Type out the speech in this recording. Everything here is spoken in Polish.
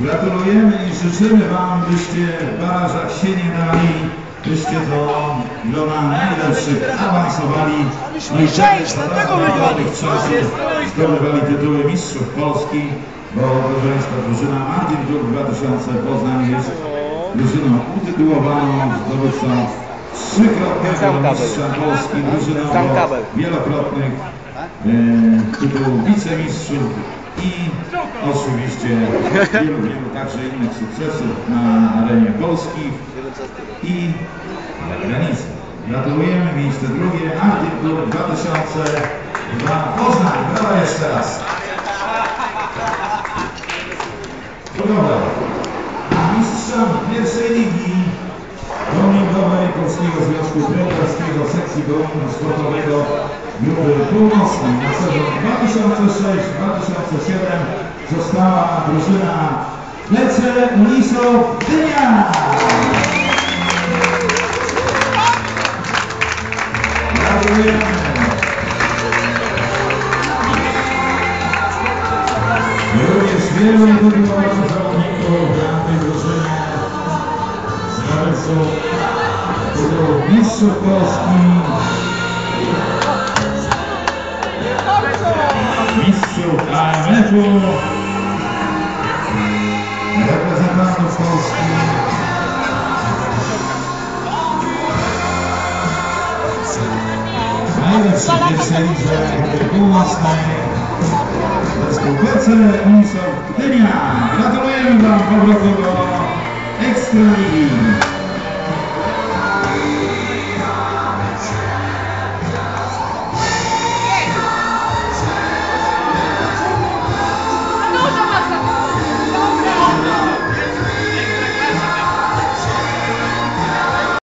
Gratulujemy i życzymy Wam, byście w barażach się nie dali, byście do grona najlepszych awansowali. I Cześć, dlatego wygrali. czasów zdobywali tytuły mistrzów Polski, bo Państwa, drużyna Martin Group 2000 Poznań jest drużyną utytułowaną, zdobywcą trzykrotnego mistrza Polski, drużyną wielokrotnych e, tytułów wicemistrzów i oczywiście wielu, wielu także innych sukcesów na arenie Polski i za granicą. Gratulujemy, miejsce drugie, Martin Klub 2002 Poznań. Brawa jeszcze raz. Dobra. A mistrzem pierwszej ligi Bowlingowej Polskiego Związku Piłkarskiego Sekcji Bowlingu Sportowego Północnej na sezon 2006-2007 została drużyna Lece Uniso Dynia. Gratulujemy. Również wielu utytułowanych zawodników w tej drużynie zdobywców tytułów mistrzów Polski, Maurício Caneco. Representando o Najlepszy własnej w spółce Gratulujemy Wam powrotu do Ekstraligi.